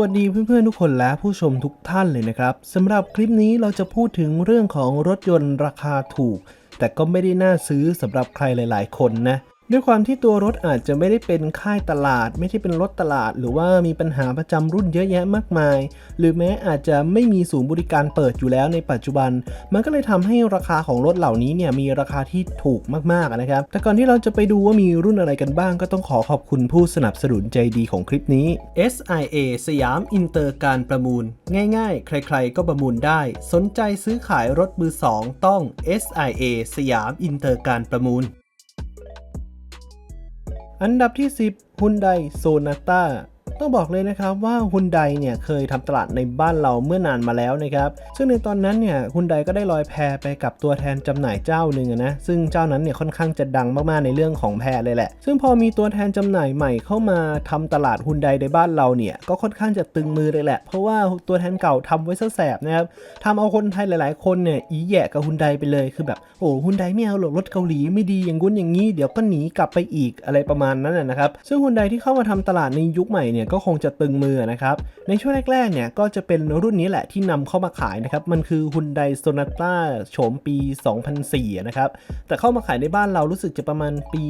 วัสดีเพื่อนๆทุกคนและผู้ชมทุกท่านเลยนะครับสำหรับคลิปนี้เราจะพูดถึงเรื่องของรถยนต์ราคาถูก แต่ก็ไม่ได้น่าซื้อสำหรับใครหลาย ๆ คนนะ ด้วยความที่ตัวรถอาจจะไม่ได้เป็นค่ายตลาด ไม่ใช่เป็นรถตลาด หรือว่ามีปัญหาประจำรุ่นเยอะแยะมากมาย หรือแม้อาจจะไม่มีศูนย์บริการเปิดอยู่แล้วในปัจจุบัน มันก็เลยทำให้ราคาของรถเหล่านี้เนี่ยมีราคาที่ถูกมากๆนะครับ แต่ก่อนที่เราจะไปดูว่ามีรุ่นอะไรกันบ้าง ก็ต้องขอขอบคุณผู้สนับสนุนใจดีของคลิปนี้ SIA สยามอินเตอร์การประมูล ง่าย ๆ ใคร ๆ ก็ประมูลได้ สนใจซื้อขายรถมือสองต้อง SIA สยามอินเตอร์การประมูล อันดับที่ 10 Hyundai Sonata ต้องบอกเลยนะครับว่า Hyundai เนี่ยเคยทำตลาดในบ้านเราเมื่อนานมาแล้วนะครับ ซึ่งในตอนนั้นเนี่ย Hyundai ก็ได้ลอยแพไปกับตัวแทนจำหน่ายเจ้าหนึ่งนะ ซึ่งเจ้านั้นเนี่ยค่อนข้างจะดังมากๆในเรื่องของแพเลยแหละ ซึ่งพอมีตัวแทนจำหน่ายใหม่เข้ามาทำตลาด Hyundai ในบ้านเราเนี่ยก็ค่อนข้างจะตึงมือเลยแหละ เพราะว่าตัวแทนเก่าทำไว้ซะแสบนะครับทำเอาคนไทยหลาย ๆ คนเนี่ยอีแย่กับ Hyundai ไปเลยคือแบบโอ้ Hyundai ไม่เอาหรอกรถเกาหลีไม่ดีอย่างงู้นอย่างนี้ เดี๋ยวก็หนีกลับไปอีกอะไรประมาณนั้นนะครับซึ่ง Hyundai ที่เข้ามาทำตลาดในยุคใหม่เนี่ยก็คงจะตึงมือนะครับในช่วงแรกๆเนี่ยก็จะเป็นรุ่นนี้แหละที่นำเข้ามาขายนะครับมันคือ Hyundai Sonata โฉมปี 2004 นะครับแต่เข้ามาขายในบ้านเรารู้สึกจะประมาณปี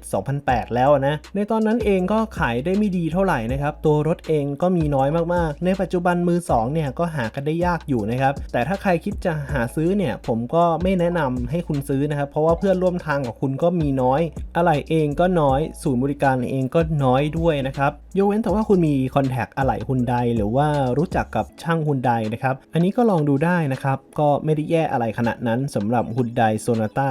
2007-2008 แล้วนะในตอนนั้นเองก็ขายได้ไม่ดีเท่าไหร่นะครับตัวรถเองก็มีน้อยมากๆ ในปัจจุบันมือ2เนี่ยก็หากันได้ยากอยู่นะครับแต่ถ้าใครคิดจะหาซื้อเนี่ยผมก็ไม่แนะนำให้คุณซื้อนะครับเพราะว่าเพื่อนร่วมทางกับคุณก็มีน้อย อะไรเองก็น้อยศูนย์บริการเองก็น้อยด้วยนะครับ ยกเว้นแต่ว่าคุณมีคอนแทคอะไหล่ฮุนไดหรือว่ารู้จักกับช่างฮุนไดนะครับ อันนี้ก็ลองดูได้นะครับ ก็ไม่ได้แย่อะไรขนาดนั้นสำหรับฮุนไดโซนาต้า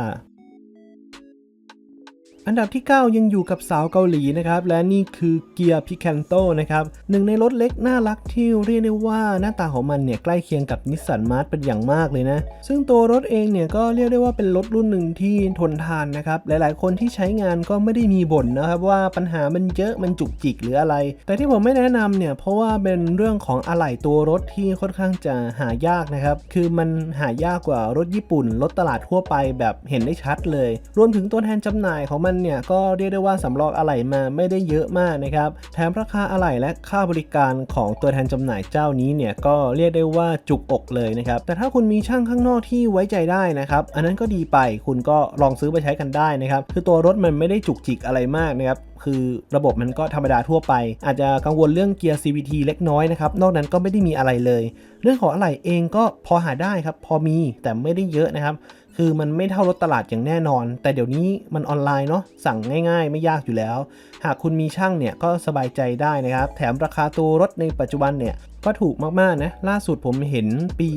อันดับที่ 9 ยังอยู่กับสาวเกาหลีนะครับ และนี่คือเกียร์พิ c คนโตนะครับหนึ่งในรถเล็กน่ารักที่เรียกได้ว่าหน้าตาของมันเนี่ยใกล้เคียงกับนิสสันมาร์ทเป็นอย่างมากเลยนะ ซึ่งตัวรถเองเนี่ยก็เรียกได้ว่าเป็นรถรุ่นหนึ่งที่ทนทานนะครับ หลายๆ คนที่ใช้งานก็ไม่ได้มีบ่นนะครับว่าปัญหามันเยอะมันจุกจิกหรืออะไร แต่ที่ผมไม่แนะนำเนี่ยเพราะว่าเป็นเรื่องของอะไหล่ตัวรถที่ค่อนข้างจะหายากนะครับ คือมันหายากกว่ารถญี่ปุ่นรถตลาดทั่วไปแบบเห็นได้ชัดเลย รวมถึงตัวแทนจำหน่ายของมันเนี่ยก็เรียกได้ว่าสำรองอะไหล่มาไม่ได้เยอะมากนะครับแถมราคาอะไหล่และค่าบริการของตัวแทนจำหน่ายเจ้านี้เนี่ยก็เรียกได้ว่าจุกอกเลยนะครับแต่ถ้าคุณมีช่างข้างนอกที่ไว้ใจได้นะครับอันนั้นก็ดีไปคุณก็ลองซื้อไปใช้กันได้นะครับคือตัวรถมันไม่ได้จุกจิกอะไรมากนะครับคือระบบมันก็ธรรมดาทั่วไป อาจจะกังวลเรื่องเกียร์ CVT เล็กน้อยนะครับ นอกนั้นก็ไม่ได้มีอะไรเลย เรื่องของอะไหล่เองก็พอหาได้ครับ พอมีแต่ไม่ได้เยอะนะครับ คือมันไม่เท่ารถตลาดอย่างแน่นอน แต่เดี๋ยวนี้มันออนไลน์เนาะสั่งง่าย ๆ ไม่ยากอยู่แล้ว หากคุณมีช่างเนี่ยก็สบายใจได้นะครับ แถมราคาตัวรถในปัจจุบันเนี่ยก็ถูกมากๆนะล่าสุดผมเห็นปี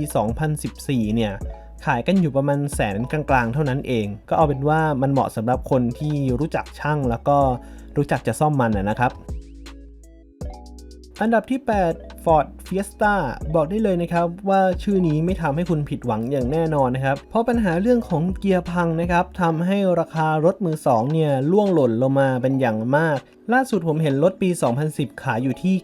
2014 เนี่ยขายกันอยู่ประมาณแสนกลางๆ เท่านั้นเอง ก็เอาเป็นว่ามันเหมาะสำหรับคนที่รู้จักช่างแล้วก็รู้จักจะซ่อมมันนะครับ อันดับที่ 8 Ford Fiesta บอกได้เลยนะครับว่าชื่อนี้ไม่ทำให้คุณผิดหวังอย่างแน่นอนนะครับ เพราะปัญหาเรื่องของเกียร์พังนะครับทำให้ราคารถมือ2เนี่ยล่วงหล่นลงมาเป็นอย่างมาก ล่าสุดผมเห็นรถปี 2010 ขายอยู่ที่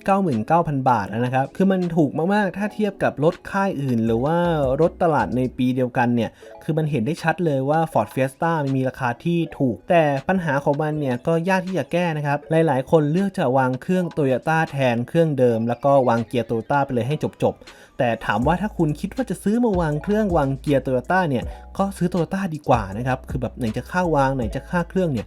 99,000 บาทนะครับ คือมันถูกมากๆ ถ้าเทียบกับรถค่ายอื่น หรือว่ารถตลาดในปีเดียวกันเนี่ย คือมันเห็นได้ชัดเลยว่า Ford Fiesta มันมีราคาที่ถูก แต่ปัญหาของมันเนี่ยก็ยากที่จะแก้นะครับ หลายๆ คนเลือกจะวางเครื่อง Toyota แทนเครื่องเดิม แล้วก็วางเกียร์ Toyota ไปเลยให้จบๆ แต่ถามว่าถ้าคุณคิดว่าจะซื้อมาวางเครื่องวางเกียร์ Toyota เนี่ยก็ซื้อ Toyota ดีกว่านะครับคือแบบไหนจะค่าวางไหนจะค่าเครื่องเนี่ย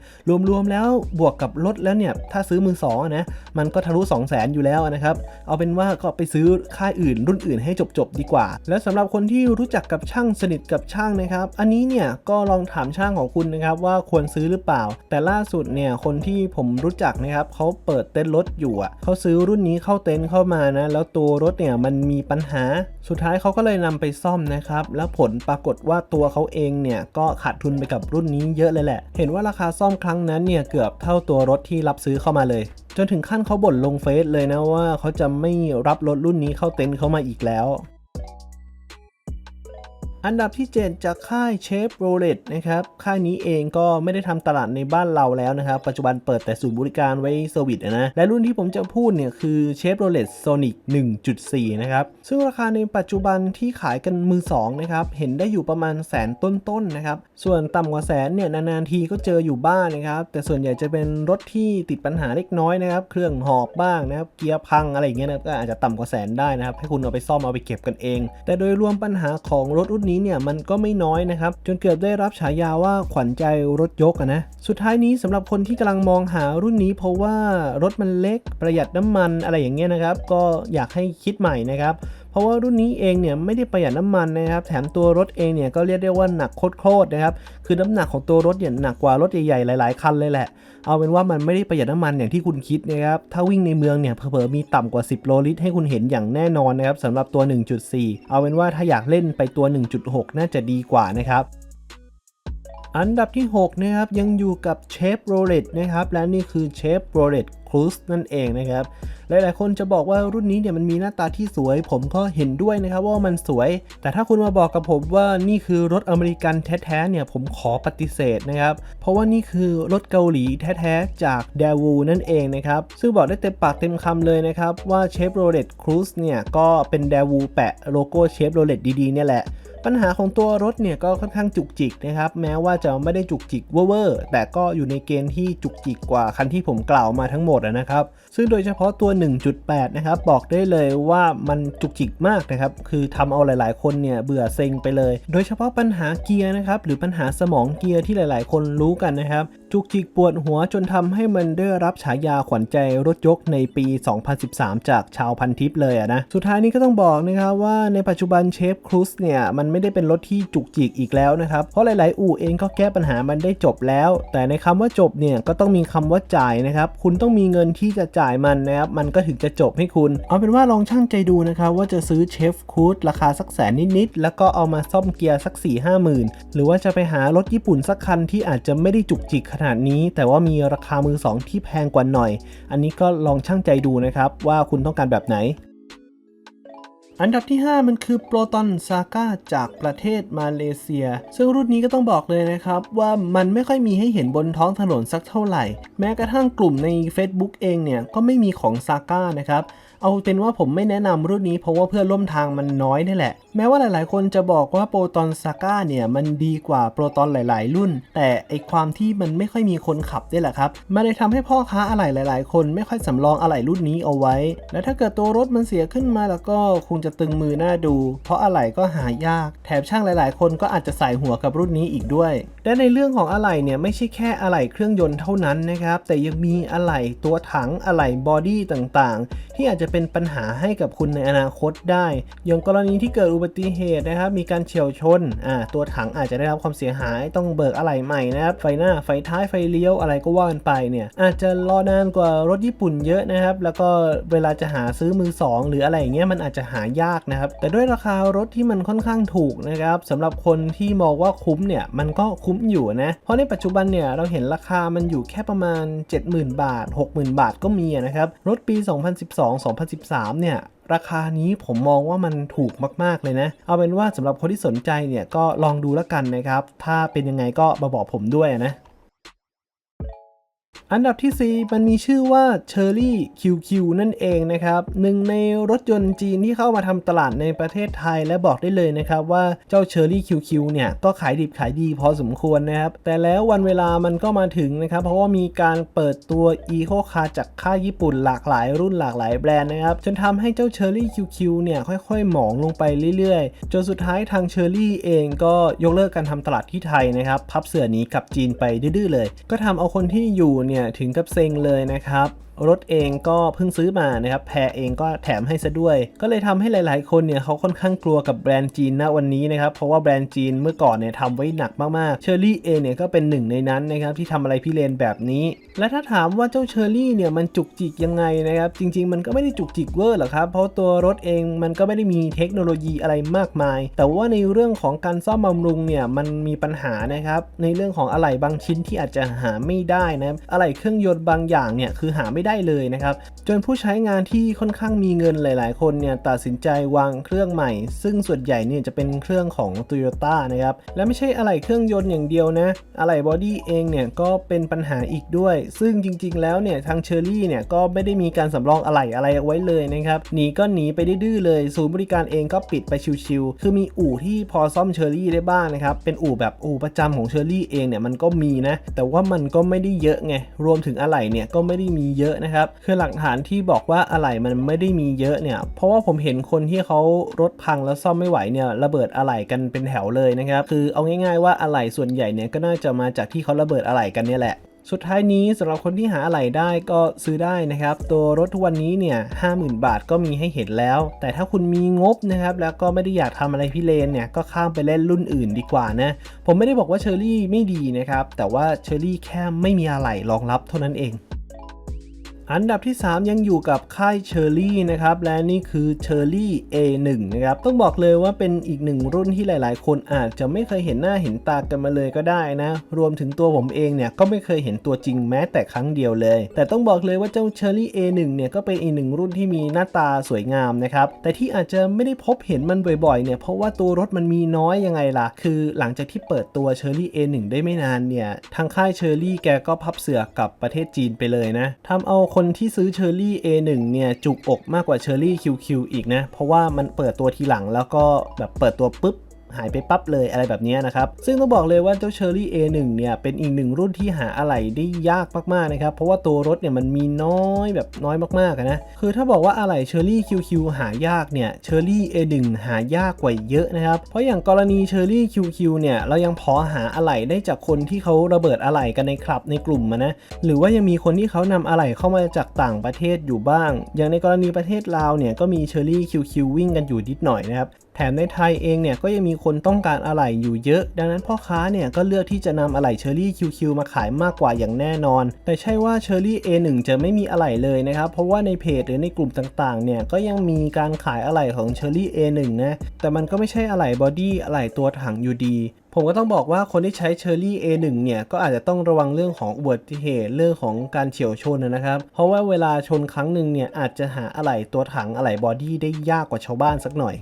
รวมๆแล้วบวกกับรถแล้วเนี่ยถ้าซื้อมือสองนะมันก็ทะลุ 2 0 0 0 0 0อยู่แล้วนะครับเอาเป็นว่าก็ไปซื้อค่ายอื่น รุ่นอื่นให้จบๆดีกว่า แล้วสำหรับคนที่รู้จักกับช่างสนิทกับช่างนะครับ อันนี้เนี่ยก็ลองถามช่างของคุณนะครับว่าควรซื้อหรือเปล่า แต่ล่าสุดเนี่ยคนที่ผมรู้จักนะครับเขาเปิดเต็นท์รถอยู่อะเขาซื้อรุ่นนี้เข้าเต็นท์เข้ามานะแล้วตัวรถเนี่ยมันมีปัญหาสุดท้ายเขาก็เลยนำไปซ่อมนะครับ แล้วผลปรากฏว่าตัวเขาเองเนี่ยก็ขาดทุนไปกับรุ่นนี้เยอะเลยแหละ เห็นว่าราคาซ่อมครั้งนั้นเนี่ยเกือบเท่าตัวรถที่รับซื้อเข้ามาเลย จนถึงขั้นเขาบ่นลงเฟซเลยนะว่าเขาจะไม่รับรถรุ่นนี้เข้าเต็นท์เขามาอีกแล้ว อันดับที่ 7 จากค่ายเชฟโรเลตนะครับ ค่ายนี้เองก็ไม่ได้ทำตลาดในบ้านเราแล้วนะครับ ปัจจุบันเปิดแต่ศูนย์บริการไว้เซอร์วิสนะ และรุ่นที่ผมจะพูดเนี่ยคือเชฟโรเลตโซนิก1.4 นะครับ ซึ่งราคาในปัจจุบันที่ขายกันมือ 2 นะครับ เห็นได้อยู่ประมาณแสนต้นๆนะครับ ส่วนต่ำกว่าแสนเนี่ย นานๆทีก็เจออยู่บ้างนะครับ แต่ส่วนใหญ่จะเป็นรถที่ติดปัญหาเล็กน้อยนะครับ เครื่องหอบบ้างนะครับ เกียร์พังอะไรอย่างเงี้ยนะก็อาจจะต่ำกว่าแสนได้นะครับ ให้คุณเอาไปซ่อมเอาไปเก็บกันเอง แต่โดยรวมปัญหาของรถรุ่นนี้เนี่ยมันก็ไม่น้อยนะครับ จนเกือบได้รับฉายาว่าขวัญใจรถยกะนะ สุดท้ายนี้สำหรับคนที่กำลังมองหารุ่นนี้ เพราะว่ารถมันเล็กประหยัดน้ำมันอะไรอย่างเงี้ยนะครับ ก็อยากให้คิดใหม่นะครับเพราะว่ารุ่นนี้เองเนี่ยไม่ได้ประหยัดน้ำมันนะครับ แถมตัวรถเองเนี่ยก็เรียกได้ว่าหนักโคตรๆนะครับ คือน้ำหนักของตัวรถเนี่ยหนักกว่ารถใหญ่ๆหลายๆคันเลยแหละ เอาเป็นว่ามันไม่ได้ประหยัดน้ำมันอย่างที่คุณคิดนะครับ ถ้าวิ่งในเมืองเนี่ยเผลอๆมีต่ำกว่า 10 โลลิตรให้คุณเห็นอย่างแน่นอนนะครับสำหรับตัว 1.4 เอาเป็นว่าถ้าอยากเล่นไปตัว 1.6 น่าจะดีกว่านะครับอันดับที่ 6 นะครับ ยังอยู่กับเชฟโรเลตนะครับ และนี่คือเชฟโรเลต ครูซนั่นเองนะครับ หลายๆ คนจะบอกว่ารุ่นนี้เนี่ยมันมีหน้าตาที่สวย ผมก็เห็นด้วยนะครับว่ามันสวย แต่ถ้าคุณมาบอกกับผมว่านี่คือรถอเมริกันแท้ๆเนี่ยผมขอปฏิเสธนะครับ เพราะว่านี่คือรถเกาหลีแท้ๆจาก d a w o นั่นเองนะครับซึ่งบอกได้เต็มปากเต็มคำเลยนะครับว่าเชฟโรเลตครูซเนี่ยก็เป็น d a w o แปะโลโก้เชฟโรเลตดีๆเนี่ยแหละปัญหาของตัวรถเนี่ยก็ค่อนข้างจุกจิกนะครับ แม้ว่าจะไม่ได้จุกจิกเวอร์แต่ก็อยู่ในเกณฑ์ที่จุกจิกกว่าคันที่ผมกล่าวมาทั้งหมดดนะครับซึ่งโดยเฉพาะตัว 1.8 นะครับ บอกได้เลยว่ามันจุกจิกมากนะครับ คือทำเอาหลาย ๆ คนเนี่ยเบื่อเซ็งไปเลย โดยเฉพาะปัญหาเกียร์นะครับ หรือปัญหาสมองเกียร์ที่หลาย ๆ คนรู้กันนะครับ จุกจิกปวดหัวจนทำให้มันได้รับฉายาขวัญใจรถยกในปี 2013 จากชาวพันทิปเลยอะนะ สุดท้ายนี้ก็ต้องบอกนะครับว่าในปัจจุบันเชฟครูซเนี่ยมันไม่ได้เป็นรถที่จุกจิกอีกแล้วนะครับ เพราะหลาย ๆ อู่เองก็แก้ปัญหามันได้จบแล้ว แต่ในคำว่าจบเนี่ยก็ต้องมีคำว่าจ่ายนะครับ คุณต้องมีเงินที่จะจ่ายมันนะครับมันก็ถึงจะจบให้คุณ เอาเป็นว่าลองช่างใจดูนะครับว่าจะซื้อเชฟคูดราคาสักแสนนิดๆแล้วก็เอามาซ่อมเกียร์สัก4 5หมื่นหรือว่าจะไปหารถญี่ปุ่นสักคันที่อาจจะไม่ได้จุกจิกขนาดนี้ แต่ว่ามีราคามือสองที่แพงกว่าหน่อย อันนี้ก็ลองช่างใจดูนะครับว่าคุณต้องการแบบไหน อันดับที่ 5 มันคือโปรตอนซาก้าจากประเทศมาเลเซีย ซึ่งรุ่นนี้ก็ต้องบอกเลยนะครับว่ามันไม่ค่อยมีให้เห็นบนท้องถนนสักเท่าไหร่ แม้กระทั่งกลุ่มใน Facebook เองเนี่ยก็ไม่มีของซาก้านะครับ เอาเป็นว่าผมไม่แนะนำรุ่นนี้เพราะว่าเพื่อนร่วมทางมันน้อยนี่แหละแม้ว่าหลาย ๆ คนจะบอกว่าโปรตอนซาก้าเนี่ย มันดีกว่าโปรตอนหลาย ๆ รุ่น แต่ไอความที่มันไม่ค่อยมีคนขับนี่แหละครับมันเลยทำให้พ่อค้าอะไหล่หลาย ๆ คนไม่ค่อยสำรองอะไหล่รุ่นนี้เอาไว้ และถ้าเกิดตัวรถมันเสียขึ้นมาแล้วก็คงจะตึงมือหน้าดู เพราะอะไหล่ก็หายาก แถมช่างหลาย ๆ คนก็อาจจะใส่หัวกับรุ่นนี้อีกด้วยและในเรื่องของอะไหล่เนี่ยไม่ใช่แค่อะไหล่เครื่องยนต์เท่านั้นนะครับแต่ยังมีอะไหล่ตัวถังอะไหล่บอดี้ต่าง ๆ ที่อาจจะเป็นปัญหาให้กับคุณในอนาคตได้อย่างกรณีที่เกิดอุบัติเหตุนะครับ มีการเฉียวชนอ่าตัวถังอาจจะได้รับความเสียหายต้องเบิกอะไหล่ใหม่นะครับ ไฟหน้าไฟท้ายไฟเลี้ยวอะไรก็ว่ากันไปเนี่ย อาจจะรอนานกว่ารถญี่ปุ่นเยอะนะครับ แล้วก็เวลาจะหาซื้อมือสองหรืออะไรอย่างเงี้ยมันอาจจะหายากนะครับ แต่ด้วยราคารถที่มันค่อนข้างถูกนะครับสำหรับคนที่มองว่าคุ้มเนี่ยมันก็คุ้มอยู่นะเพราะในปัจจุบันเนี่ยเราเห็นราคามันอยู่แค่ประมาณ 70,000 บาท 60,000 บาทก็มีนะครับรถปี 2012-2013 เนี่ย ราคานี้ผมมองว่ามันถูกมาก ๆ เลยนะ เอาเป็นว่าสำหรับคนที่สนใจเนี่ยก็ลองดูแล้วกันนะครับ ถ้าเป็นยังไงก็มาบอกผมด้วยนะ อันดับที่ 4 มันมีชื่อว่า Cherry QQ นั่นเองนะครับหนึ่งในรถยนต์จีนที่เข้ามาทำตลาดในประเทศไทยและบอกได้เลยนะครับว่าเจ้า Cherry QQ เนี่ยก็ขายดิบขายดีพอสมควรนะครับ แต่แล้ววันเวลามันก็มาถึงนะครับ เพราะว่ามีการเปิดตัว Eco Car จากค่ายญี่ปุ่นหลากหลายรุ่นหลากหลายแบรนด์นะครับ จนทำให้เจ้า Cherry QQ เนี่ยค่อยๆ หมองลงไปเรื่อยๆ จนสุดท้ายทาง Cherry เองก็ยกเลิกการทำตลาดที่ไทยนะครับพับเสือหนีกลับจีนไปดื้อๆเลย ก็ทำเอาคนที่อยู่เนี่ยถึงกับเซ็งเลยนะครับ รถเองก็เพิ่งซื้อมานะครับแพรเองก็แถมให้ซะด้วย ก็เลยทำให้หลาย ๆ คนเนี่ยเขาค่อนข้างกลัวกับแบรนด์จีนณวันนี้นะครับเพราะว่าแบรนด์จีนเมื่อก่อนเนี่ยทำไว้หนักมาก ๆ เชอร์รี่เองเนี่ยก็เป็นหนึ่งในนั้นนะครับที่ทำอะไรพี่เลนแบบนี้ และถ้าถามว่าเจ้าเชอร์รี่เนี่ยมันจุกจิกยังไงนะครับจริง ๆ มันก็ไม่ได้จุกจิกเวอร์หรอกครับเพราะตัวรถเองมันก็ไม่ได้มีเทคโนโลยีอะไรมากมาย แต่ว่าในเรื่องของการซ่อมบำรุงเนี่ยมันมีปัญหานะครับในเรื่องของอะไหล่บางชิ้นที่อาจจะหาไม่ได้นะอะไหล่เครื่องยนต์บางอย่างเนี่ยคือหาไม่ได้ได้เลยนะครับ จนผู้ใช้งานที่ค่อนข้างมีเงินหลาย ๆ คนเนี่ยตัดสินใจวางเครื่องใหม่ ซึ่งส่วนใหญ่เนี่ยจะเป็นเครื่องของ Toyota นะครับ และไม่ใช่อะไหล่เครื่องยนต์อย่างเดียวนะ อะไหล่บอดี้เองเนี่ยก็เป็นปัญหาอีกด้วย ซึ่งจริง ๆ แล้วเนี่ยทางเชอรี่เนี่ยก็ไม่ได้มีการสำรองอะไหล่อะไรไว้เลยนะครับหนีก็หนีไปดื้อเลย ศูนย์บริการเองก็ปิดไปชิวๆคือมีอู่ที่พอซ่อมเชอรี่ได้บ้างนะครับ เป็นอู่แบบอู่ประจำของเชอรี่เองเนี่ยมันก็มีนะ แต่ว่ามันก็ไม่ได้เยอะไง รวมถึงอะไหล่เนี่ยก็ไม่ได้มีเยอะนะครับ คือหลักฐานที่บอกว่าอะไหล่มันไม่ได้มีเยอะเนี่ย เพราะว่าผมเห็นคนที่เขารถพังแล้วซ่อมไม่ไหวเนี่ยระเบิดอะไหล่กันเป็นแถวเลยนะครับ คือเอาง่ายๆว่าอะไหล่ส่วนใหญ่เนี่ยก็น่าจะมาจากที่เขาระเบิดอะไหล่กันเนี่ยแหละสุดท้ายนี้สำหรับคนที่หาอะไหล่ได้ก็ซื้อได้นะครับ ตัวรถทุกวันนี้เนี่ย50,000บาทก็มีให้เห็นแล้ว แต่ถ้าคุณมีงบนะครับ แล้วก็ไม่ได้อยากทำอะไรพี่เลนเนี่ยก็ข้ามไปเล่นรุ่นอื่นดีกว่านะ ผมไม่ได้บอกว่าเชอรี่ไม่ดีนะครับ แต่ว่าเชอรี่แค่ไม่มีอะไหล่รองรับเท่านั้นเอง อันดับที่ 3 ยังอยู่กับค่ายเชอร์รี่นะครับ และนี่คือเชอร์รี่ A1 นะครับ ต้องบอกเลยว่าเป็นอีกหนึ่งรุ่นที่หลาย ๆ คนอาจจะไม่เคยเห็นหน้าเห็นตากันมาเลยก็ได้นะ รวมถึงตัวผมเองเนี่ยก็ไม่เคยเห็นตัวจริงแม้แต่ครั้งเดียวเลย แต่ต้องบอกเลยว่าเจ้าเชอร์รี่ A1 เนี่ยก็เป็นอีกหนึ่งรุ่นที่มีหน้าตาสวยงามนะครับ แต่ที่อาจจะไม่ได้พบเห็นมันบ่อยๆ เนี่ยเพราะว่าตัวรถมันมีน้อยยังไงล่ะ คือหลังจากที่เปิดตัวเชอร์รี่ A1 ได้ไม่นานเนี่ย ทางค่ายเชอรี่แกก็พับเสือกกับประเทศจีนไปเลยนะทำเอาคนนที่ซื้อเชอร์รี่ A1 เนี่ยจุกอกมากกว่าเชอร์รี่ QQ อีกนะ เพราะว่ามันเปิดตัวทีหลังแล้วก็แบบเปิดตัวปุ๊บ หายไปปั๊บเลยอะไรแบบนี้นะครับ ซึ่งต้องบอกเลยว่าเจ้า Cherry A1 เนี่ยเป็นอีกหนึ่งรุ่นที่หาอะไหล่ได้ยากมากๆนะครับ เพราะว่าตัวรถเนี่ยมันมีน้อยแบบน้อยมากๆนะ คือถ้าบอกว่าอะไหล่ Cherry QQ หายากเนี่ย Cherry A1 หายากกว่าเยอะนะครับ เพราะอย่างกรณี Cherry QQ เนี่ยเรายังพอหาอะไหล่ได้จากคนที่เขาระเบิดอะไหล่กันในคลับในกลุ่มนะหรือว่ายังมีคนที่เขานำอะไหล่เข้ามาจากต่างประเทศอยู่บ้าง อย่างในกรณีประเทศลาวเนี่ยก็มี Cherry QQ วิ่งกันอยู่นิดหน่อยนะครับแถมในไทยเองเนี่ยก็ยังมีคนต้องการอะไหล่อยู่เยอะ ดังนั้นพ่อค้าเนี่ยก็เลือกที่จะนำอะไหล่เชอรี่ QQ มาขายมากกว่าอย่างแน่นอน แต่ใช่ว่าเชอรี่ A1 จะไม่มีอะไหล่เลยนะครับเพราะว่าในเพจหรือในกลุ่มต่างๆเนี่ยก็ยังมีการขายอะไหล่ของเชอรี่ A1 นะแต่มันก็ไม่ใช่อะไหล่บอดี้อะไหล่ตัวถังอยู่ดีผมก็ต้องบอกว่าคนที่ใช้เชอรี่ A1 เนี่ยก็อาจจะต้องระวังเรื่องของอุบัติเหตุเรื่องของการเฉียวชนนะครับ เพราะว่าเวลาชนครั้งหนึ่งเนี่ยอาจจะหาอะไหล่ตัวถังอะไหล่บอดี้ได้ยากกว่าชาวบ้านสักหน่อย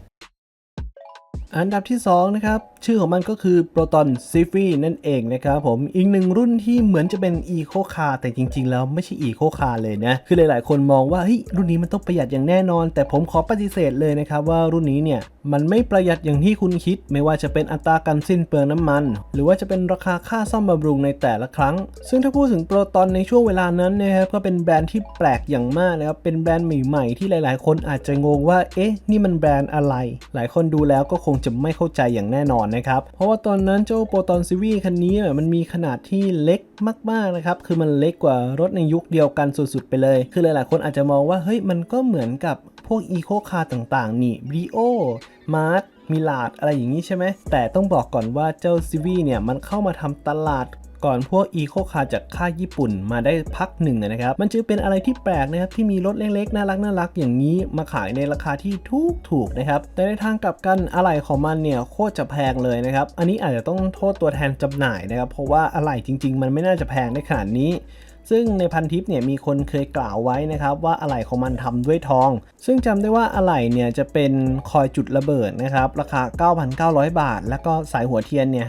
อันดับที่2นะครับชื่อของมันก็คือ Proton c i f y นั่นเองนะครับผมอีกหนึ่งรุ่นที่เหมือนจะเป็น Eco Car แต่จริง ๆ แล้วไม่ใช่ Eco Car เลยนะ คือหลายๆ คนมองว่าเฮ้ยรุ่นนี้มันต้องประหยัดอย่างแน่นอน แต่ผมขอปฏิเสธเลยนะครับว่ารุ่นนี้เนี่ยมันไม่ประหยัดอย่างที่คุณคิด ไม่ว่าจะเป็นอัตราการสิ้นเปลืองน้ำมัน หรือว่าจะเป็นราคาค่าซ่อมบำรุงในแต่ละครั้ง ซึ่งถ้าพูดถึงโปรตอนในช่วงเวลานั้นนะครับก็เป็นแบรนด์ที่แปลกอย่างมากนะครับเป็นแบรนด์ใหม่ๆที่หลาย ๆ คนอาจจะงงว่าเอ๊ะนี่มันแบรนด์อะไร หลายคนดูแล้วก็คงจะไม่เข้าใจอย่างแน่นอนนะครับ เพราะว่าตอนนั้นเจ้าโปรตอนซีวีคันนี้มันมีขนาดที่เล็กมากๆนะครับ คือมันเล็กกว่ารถในยุคเดียวกันสุดๆไปเลย คือหลายๆคนอาจจะมองว่าเฮ้ยมันก็เหมือนกับพวกอีโคคาร์ต่างๆ นี่บริโอมาร์มิลาดอะไรอย่างนี้ใช่ไหม แต่ต้องบอกก่อนว่าเจ้าซีวีเนี่ยมันเข้ามาทำตลาด ก่อนพวกอีโคคาจากค่ายญี่ปุ่นมาได้พักหนึ่งนะครับ มันจึงเป็นอะไรที่แปลกนะครับที่มีรถเล็กๆ น่ารักน่ารักอย่างนี้มาขายในราคาที่ถูกถูกๆนะครับ แต่ในทางกลับกันอะไหล่ของมันเนี่ยโคตรจะแพงเลยนะครับ อันนี้อาจจะต้องโทษตัวแทนจำหน่ายนะครับ เพราะว่าอะไหล่จริง ๆ มันไม่น่าจะแพงได้ขนาดนี้ซึ่งในพันทิปเนี่ยมีคนเคยกล่าวไว้นะครับว่าอะไหล่ของมันทำด้วยทอง ซึ่งจำได้ว่าอะไหล่เนี่ยจะเป็นคอยจุดระเบิดนะครับราคา 9,900 บาท แล้วก็สายหัวเทียนเนี่ย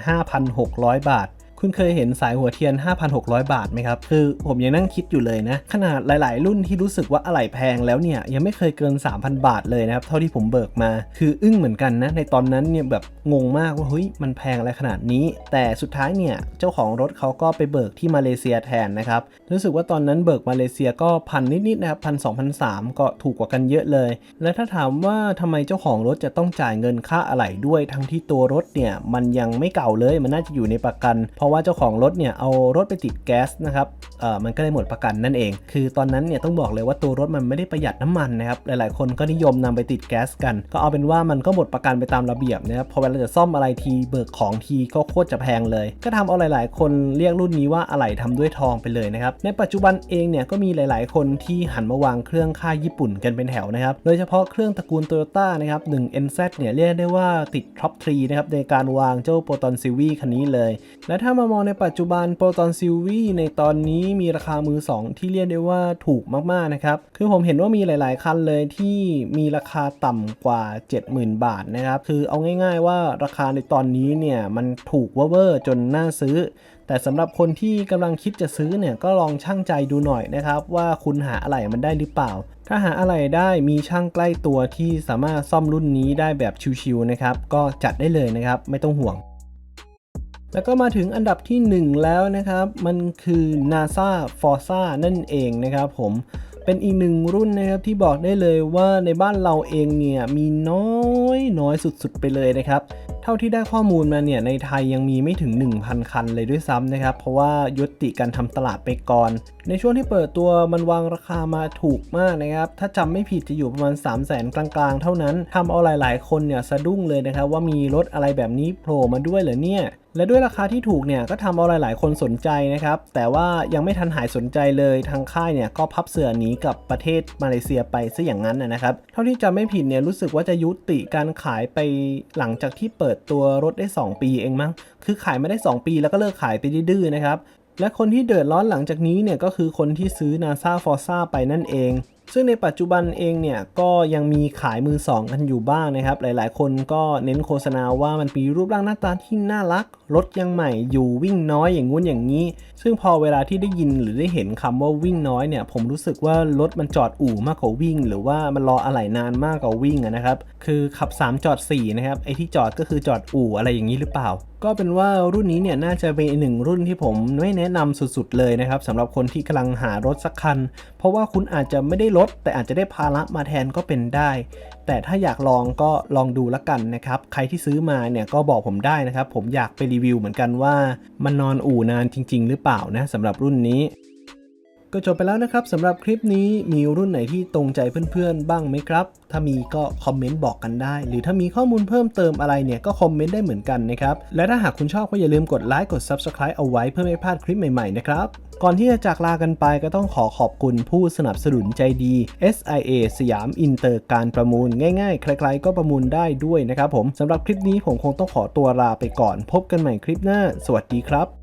5,600 บาท คุณเคยเห็นสายหัวเทียน 5,600 บาทไหมครับ คือผมยังนั่งคิดอยู่เลยนะ ขนาดหลาย ๆ รุ่นที่รู้สึกว่าอะไหล่แพงแล้วเนี่ย ยังไม่เคยเกิน 3,000 บาทเลยนะครับ เท่าที่ผมเบิกมา คืออึ้งเหมือนกันนะ ในตอนนั้นเนี่ยแบบงงมากว่าเฮ้ยมันแพงอะไรขนาดนี้ แต่สุดท้ายเนี่ยเจ้าของรถเขาก็ไปเบิกที่มาเลเซียแทนนะครับ รู้สึกว่าตอนนั้นเบิกมาเลเซียก็พันนิด ๆ นะครับพันสองพันสามก็ถูกกว่ากันเยอะเลย และถ้าถามว่าทำไมเจ้าของรถจะต้องจ่ายเงินค่าอะไหล่ด้วย ทั้งที่ตัวรถเนี่ยมันยังไม่เก่าเลยมันน่าจะอยู่ในประกันเพราะว่าเจ้าของรถเนี่ยเอารถไปติดแก๊สนะครับเอ่อมันก็เลยหมดประกันนั่นเอง คือตอนนั้นเนี่ยต้องบอกเลยว่าตัวรถมันไม่ได้ประหยัดน้ำมันนะครับหลายๆ คนก็นิยมนำไปติดแก๊สกัน ก็เอาเป็นว่ามันก็หมดประกันไปตามระเบียบนะครับพอเวลาจะซ่อมอะไรทีเบิกของทีก็โคตรจะแพงเลย ก็ทำเอาหลาย ๆ คนเรียกรุ่นนี้ว่าอะไหล่ทำด้วยทองไปเลยนะครับในปัจจุบันเองเนี่ยก็มีหลาย ๆ คนที่หันมาวางเครื่องค่ายญี่ปุ่นกันเป็นแถวนะครับโดยเฉพาะเครื่องตระกูลโตโยต้านะครับ 1 NZ เนี่ยเรียกได้ว่าติดท็อปทรีนะครับในการวางเจ้าโปรตอนซิวีคันนี้เลย และถ้าามามองในปัจจุบันโปรตอนซิลวีในตอนนี้มีราคามือ 2 ที่เรียกได้ว่าถูกมากๆนะครับ คือผมเห็นว่ามีหลาย ๆ คันเลยที่มีราคาต่ำกว่า 70,000 บาทนะครับ คือเอาง่าย ๆ ว่าราคาในตอนนี้เนี่ยมันถูกเวอร์จนน่าซื้อ แต่สำหรับคนที่กำลังคิดจะซื้อเนี่ยก็ลองช่างใจดูหน่อยนะครับว่าคุณหาอะไรมันได้หรือเปล่าถ้าหาอะไรได้มีช่างใกล้ตัวที่สามารถซ่อมรุ่นนี้ได้แบบชิวๆนะครับ ก็จัดได้เลยนะครับ ไม่ต้องห่วง แล้วก็มาถึงอันดับที่ 1 แล้วนะครับ มันคือ NASA Forza นั่นเองนะครับผมเป็นอีกหนึ่งรุ่นนะครับที่บอกได้เลยว่าในบ้านเราเองเนี่ยมีน้อยน้อยสุดๆไปเลยนะครับ เท่าที่ได้ข้อมูลมาเนี่ยในไทยยังมีไม่ถึง 1,000 คันเลยด้วยซ้ำนะครับ เพราะว่ายุติการทำตลาดไปก่อน ในช่วงที่เปิดตัวมันวางราคามาถูกมากนะครับ ถ้าจำไม่ผิดจะอยู่ประมาณ 3 0 0แสนกลางๆ เท่านั้นทำเอาหลายๆ คนเนี่ยสะดุ้งเลยนะครับว่ามีรถอะไรแบบนี้โผล่มาด้วยเหรอเนี่ยและด้วยราคาที่ถูกเนี่ยก็ทำเอาหลาย ๆ คนสนใจนะครับ แต่ว่ายังไม่ทันหายสนใจเลยทางค่ายเนี่ยก็พับเสือหนีกับประเทศมาเลเซียไปซะอย่างนั้นนะครับ เท่าที่จำไม่ผิดเนี่ยรู้สึกว่าจะยุติการขายไปหลังจากที่เปิดตัวรถได้ 2 ปีเองมั้ง คือขายไมาได้ 2 ปีแล้วก็เลิกขายไปดื้อๆนะครับ และคนที่เดือดร้อนหลังจากนี้เนี่ยก็คือคนที่ซื้อ NASA Forza ไปนั่นเอง ซึ่งในปัจจุบันเองเนี่ยก็ยังมีขายมือสองกันอยู่บ้างนะครับ หลายๆ คนก็เน้นโฆษณาว่ามันมีรูปร่างหน้าตาที่น่ารัก รถยังใหม่อยู่วิ่งน้อยอย่างงู้นอย่างนี้ ซึ่งพอเวลาที่ได้ยินหรือได้เห็นคำว่าวิ่งน้อยเนี่ย ผมรู้สึกว่ารถมันจอดอู่มากกว่าวิ่ง หรือว่ามันรออะไหล่นานมากกว่าวิ่งนะครับ คือขับ 3 จอด4นะครับไอที่จอดก็คือจอดอู่อะไรอย่างนี้หรือเปล่าก็เป็นว่ารุ่นนี้เนี่ยน่าจะเป็นหนึ่งรุ่นที่ผมไม่แนะนำสุดๆเลยนะครับสำหรับคนที่กำลังหารถสักคัน เพราะว่าคุณอาจจะไม่ได้รถ แต่อาจจะได้ภาระมาแทนก็เป็นได้ แต่ถ้าอยากลองก็ลองดูละกันนะครับใครที่ซื้อมาเนี่ยก็บอกผมได้นะครับ ผมอยากไปรีวิวเหมือนกันว่ามันนอนอู่นานจริง ๆ หรือเปล่านะสำหรับรุ่นนี้ ก็จบไปแล้วนะครับสำหรับคลิปนี้มีรุ่นไหนที่ตรงใจเพื่อนๆบ้างไหมครับ ถ้ามีก็คอมเมนต์บอกกันได้ หรือถ้ามีข้อมูลเพิ่มเติมอะไรเนี่ยก็คอมเมนต์ได้เหมือนกันนะครับ และถ้าหากคุณชอบก็อย่าลืมกดไลค์กด Subscribe เอาไว้เพื่อไม่พลาดคลิปใหม่ๆนะครับ ก่อนที่จะจากลากันไปก็ต้องขอขอบคุณผู้สนับสนุนใจดี SIA สยามอินเตอร์การประมูลง่ายๆ ใครๆก็ประมูลได้ด้วยนะครับผมสำหรับคลิปนี้ผมคงต้องขอตัวลาไปก่อน พบกันใหม่คลิปหน้า สวัสดีครับ